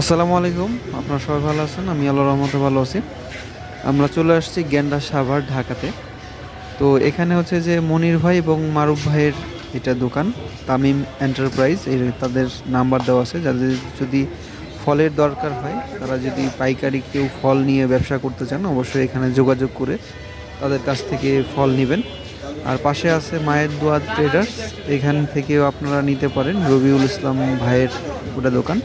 আসসালামু আলাইকুম। আপনারা সবাই ভালো আছেন? আমি আল্লাহ রহমতে ভালো আছি। আমরা চলে আসছি গ্যান্ডা সাভার ঢাকাতে। তো এখানে হচ্ছে যে মনির ভাই এবং মারুফ ভাইয়ের এটা দোকান, তামিম এন্টারপ্রাইজ। এর তাদের নাম্বার দেওয়া আছে। যাদের যদি ফলের দরকার হয়, তারা যদি পাইকারি কেউ ফল নিয়ে ব্যবসা করতে চান, অবশ্যই এখানে যোগাযোগ করে তাদের কাছ থেকে ফল নেবেন। আর পাশে আছে মায়ের দোয়া ট্রেডার্স এখান থেকেও আপনারা নিতে পারেন রবিউল ইসলাম ভাইয়ের ওটা দোকান।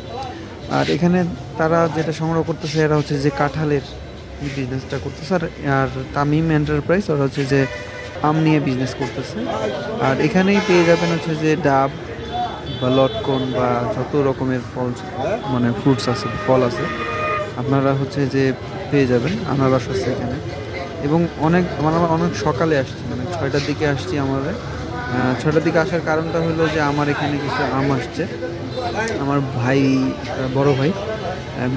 আর এখানে তারা যেটা সংগ্রহ করতেছে, এরা হচ্ছে যে কাঁঠালের বিজনেসটা করতেছে। আর আর তামিম এন্টারপ্রাইজ ওরা হচ্ছে যে আম নিয়ে বিজনেস করতেছে। আর এখানেই পেয়ে যাবেন হচ্ছে যে ডাব বা লটকন বা যত রকমের ফল মানে ফ্রুটস আছে, ফল আছে, আপনারা হচ্ছে যে পেয়ে যাবেন আনারস আছে এখানে। এবং অনেক মানে আমরা অনেক সকালে আসছি মানে ছয়টার দিকে আসছি আমাদের। আহ, ছয়টার দিকে আসার কারণটা হলো যে আমার এখানে কিছু আম আসছে। আমার ভাই বড় ভাই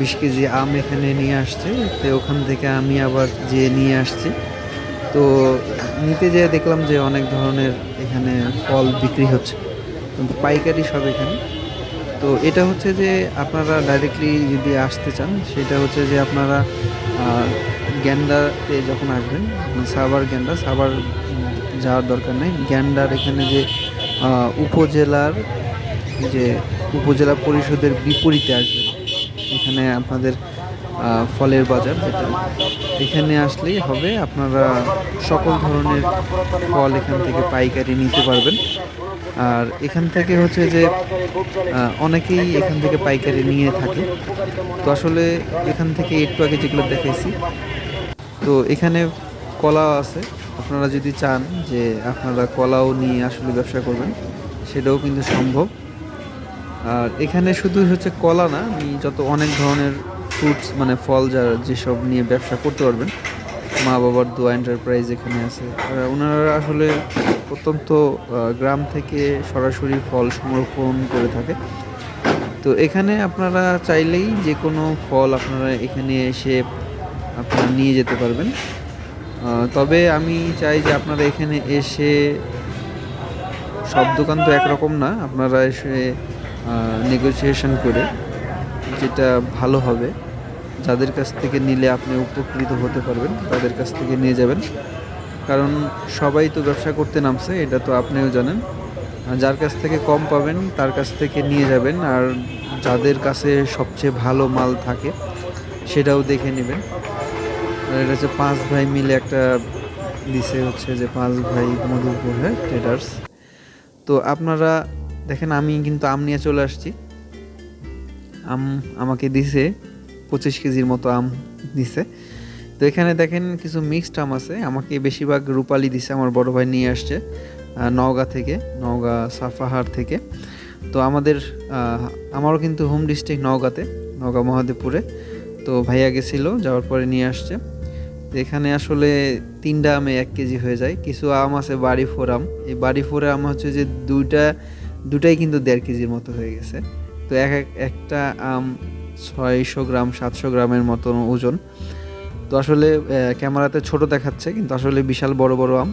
বিশ কেজি আম এখানে নিয়ে আসছে। তো ওখান থেকে আমি আবার যেয়ে নিয়ে আসছি। তো নিতে যেয়ে দেখলাম যে অনেক ধরনের এখানে ফল বিক্রি হচ্ছে। পাইকারি সব এখানে। তো এটা হচ্ছে যে আপনারা ডাইরেক্টলি যদি আসতে চান সেটা হচ্ছে যে আপনারা গ্যান্ডাতে যখন আসবেন সাবার গ্যান্ডা সাভার যাওয়ার দরকার নেই। গ্যান্ডার এখানে যে উপজেলার যে উপজেলা পরিষদের বিপরীতে আসবেন এখানে আপনাদের ফলের বাজার যেটা, এখানে আসলেই হবে আপনারা সকল ধরনের ফল এখান থেকে পাইকারি নিতে পারবেন। আর এখান থেকে হচ্ছে যে অনেকেই এখান থেকে পাইকারি নিয়ে থাকে। তো আসলে এখান থেকে একটু আগে যেগুলো দেখাইছি তো এখানে কলা আছে। আপনারা যদি চান যে আপনারা কলাও নিয়ে আসলে ব্যবসা করবেন, সেটাও কিন্তু সম্ভব। আর এখানে শুধু হচ্ছে কলা না, আপনি যত অনেক ধরনের ফ্রুটস মানে ফল যারা যেসব নিয়ে ব্যবসা করতে পারবেন, মা বাবার দোয়া এন্টারপ্রাইজ এখানে আছে। ওনারা আসলে অত্যন্ত গ্রাম থেকে সরাসরি ফল সংরক্ষণ করে থাকে। তো এখানে আপনারা চাইলেই যে কোনো ফল আপনারা এখানে এসে আপনারা নিয়ে যেতে পারবেন। তবে আমি চাই যে আপনারা এখানে এসে সব দোকান তো একরকম না, আপনারা এসে নেগোসিয়েশন করে যেটা ভালো হবে। যাদের কাছ থেকে নিলে আপনি উপকৃত হতে পারবেন, তাদের কাছ থেকে নিয়ে যাবেন। কারণ সবাই তো ব্যবসা করতে নামছে, এটা তো আপনিও জানেন। যার কাছ থেকে কম পাবেন, তার কাছ থেকে নিয়ে যাবেন। আর যাদের কাছে সবচেয়ে ভালো মাল থাকে, সেটাও দেখে নেবেন। এটা হচ্ছে পাঁচ ভাই মিলে একটা দিছে হচ্ছে যে পাঁচ ভাই মধুপুর হ্যাঁ ট্রেডার্স তো আপনারা দেখেন, আমি কিন্তু আম নিয়ে চলে আসছি। আম আমাকে দিছে, পঁচিশ কেজির মতো আম দিছে। তো এখানে দেখেন কিছু মিক্সড আম আছে। আমাকে বেশিরভাগ রূপালি দিছে আমার বড় ভাই নিয়ে আসছে নওগাঁ থেকে, নওগাঁ সাফাহার থেকে। তো আমাদের আমারও কিন্তু হোম ডিস্ট্রিক্ট নওগাঁতে, নওগাঁ মহাদেবপুরে। তো ভাইয়া গেছিল, যাওয়ার পরে নিয়ে আসছে। এখানে আসলে তিনটা আমে এক কেজি হয়ে যায়। কিছু আম আছে বাড়ি ফোর আম। এই বাড়ি ফোরে আম হচ্ছে যে দুইটা, দুটাই কিন্তু দেড় কেজির মতো হয়ে গেছে। তো এক এক, একটা আম ছয়শো গ্রাম, সাতশো গ্রামের মতন ওজন। তো আসলে ক্যামেরাতে ছোট দেখাচ্ছে, কিন্তু আসলে বিশাল বড় বড় আম।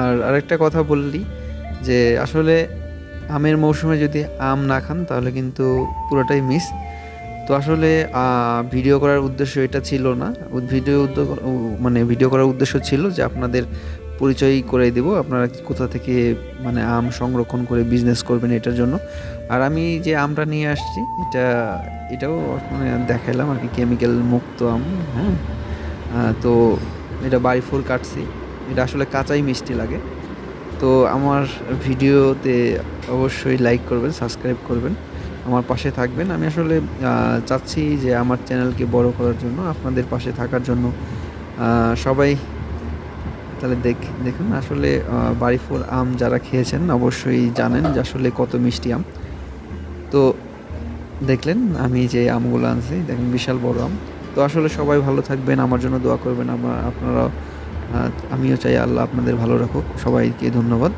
আর আরেকটা কথা বললি যে আসলে আমের মৌসুমে যদি আম না খান, তাহলে কিন্তু পুরোটাই মিস তো আসলে ভিডিও করার উদ্দেশ্য এটা ছিল না। ভিডিও মানে ভিডিও করার উদ্দেশ্য ছিল যে আপনাদের পরিচয় করে দেব, আপনারা কোথা থেকে মানে আম সংরক্ষণ করে বিজনেস করবেন এটার জন্য। আর আমি যে আমটা নিয়ে আসছি, এটা, এটাও মানে দেখাইলাম আর কি কেমিক্যাল মুক্ত আম হ্যাঁ। তো এটা বাড়ি ফোর কাটছি। এটা আসলে কাঁচাই মিষ্টি লাগে। তো আমার ভিডিওতে অবশ্যই লাইক করবেন সাবস্ক্রাইব করবেন। আমার পাশে থাকবেন। আমি আসলে চাচ্ছি যে আমার চ্যানেলকে বড় করার জন্য, আপনাদের পাশে থাকার জন্য। সবাই তাহলে দেখ, দেখুন, আসলে বাড়িফোর আম যারা খেয়েছেন, অবশ্যই জানেন যে আসলে কত মিষ্টি আম। তো দেখলেন, আমি যে আমগুলো আনছি, দেখেন বিশাল বড় আম। তো আসলে সবাই ভালো থাকবেন, আমার জন্য দোয়া করবেন। আমার আপনারা আমিও চাই আল্লাহ আপনাদের ভালো রাখুক। সবাইকে ধন্যবাদ।